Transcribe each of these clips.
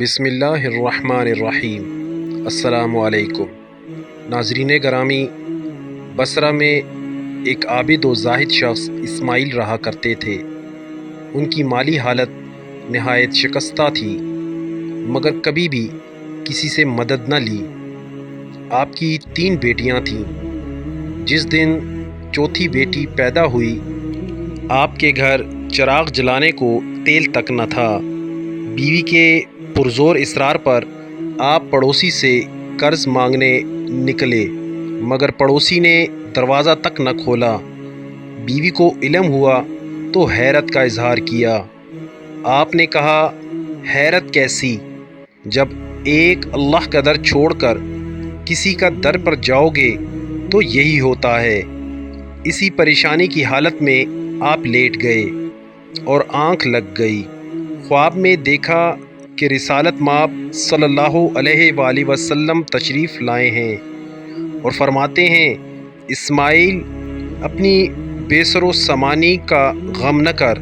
بسم اللہ الرحمن الرحیم۔ السلام علیکم۔ ناظرین گرامی، بصرہ میں ایک عابد و زاہد شخص اسماعیل رہا کرتے تھے۔ ان کی مالی حالت نہایت شکستہ تھی، مگر کبھی بھی کسی سے مدد نہ لی۔ آپ کی تین بیٹیاں تھیں۔ جس دن چوتھی بیٹی پیدا ہوئی، آپ کے گھر چراغ جلانے کو تیل تک نہ تھا۔ بیوی کے پرزور اصرار پر آپ پڑوسی سے قرض مانگنے نکلے، مگر پڑوسی نے دروازہ تک نہ کھولا۔ بیوی کو علم ہوا تو حیرت کا اظہار کیا۔ آپ نے کہا، حیرت کیسی؟ جب ایک اللہ کا در چھوڑ کر کسی کا در پر جاؤ گے تو یہی ہوتا ہے۔ اسی پریشانی کی حالت میں آپ لیٹ گئے اور آنکھ لگ گئی۔ خواب میں دیکھا کہ رسالت ماب صلی اللہ علیہ وآلہ وسلم تشریف لائے ہیں اور فرماتے ہیں، اسماعیل، اپنی بیسر و سمانی کا غم نہ کر،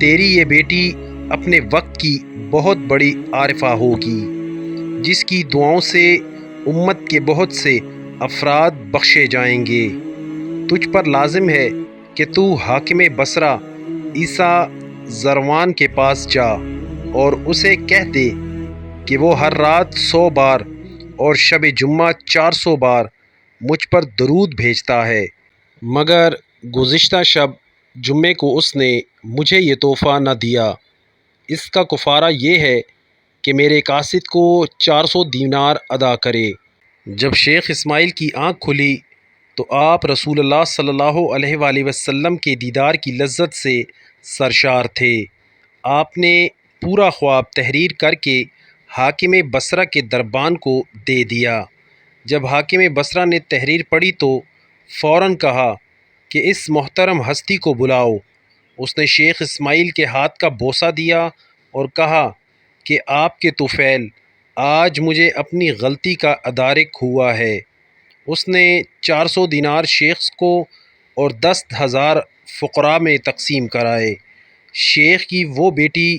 تیری یہ بیٹی اپنے وقت کی بہت بڑی عارفہ ہوگی، جس کی دعاؤں سے امت کے بہت سے افراد بخشے جائیں گے۔ تجھ پر لازم ہے کہ تو حاکم بصرہ عیسیٰ زروان کے پاس جا۔ اور اسے کہہ دے کہ وہ ہر رات سو بار اور شب جمعہ چار سو بار مجھ پر درود بھیجتا ہے۔ مگر گزشتہ شب جمعے کو اس نے مجھے یہ تحفہ نہ دیا۔ اس کا کفارہ یہ ہے کہ میرے قاصد کو چار سو دینار ادا کرے۔ جب شیخ اسماعیل کی آنکھ کھلی تو آپ رسول اللہ صلی اللہ علیہ وآلہ وسلم کے دیدار کی لذت سے سرشار تھے۔ آپ نے پورا خواب تحریر کر کے حاکم بصرہ کے دربان کو دے دیا۔ جب حاکم بصرہ نے تحریر پڑھی تو فوراً کہا کہ اس محترم ہستی کو بلاؤ۔ اس نے شیخ اسماعیل کے ہاتھ کا بوسہ دیا اور کہا کہ آپ کے طفیل آج مجھے اپنی غلطی کا ادارک ہوا ہے۔ اس نے چار سو دینار شیخ کو اور دس ہزار فقراء میں تقسیم کرائے۔ شیخ کی وہ بیٹی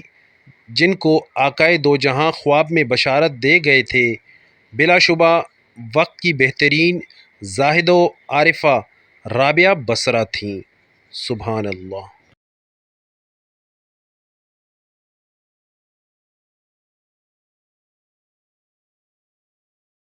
جن کو آقائے دو جہاں خواب میں بشارت دے گئے تھے، بلا شبہ وقت کی بہترین زاہد و عارفہ رابعہ بصرہ تھیں۔ سبحان اللہ۔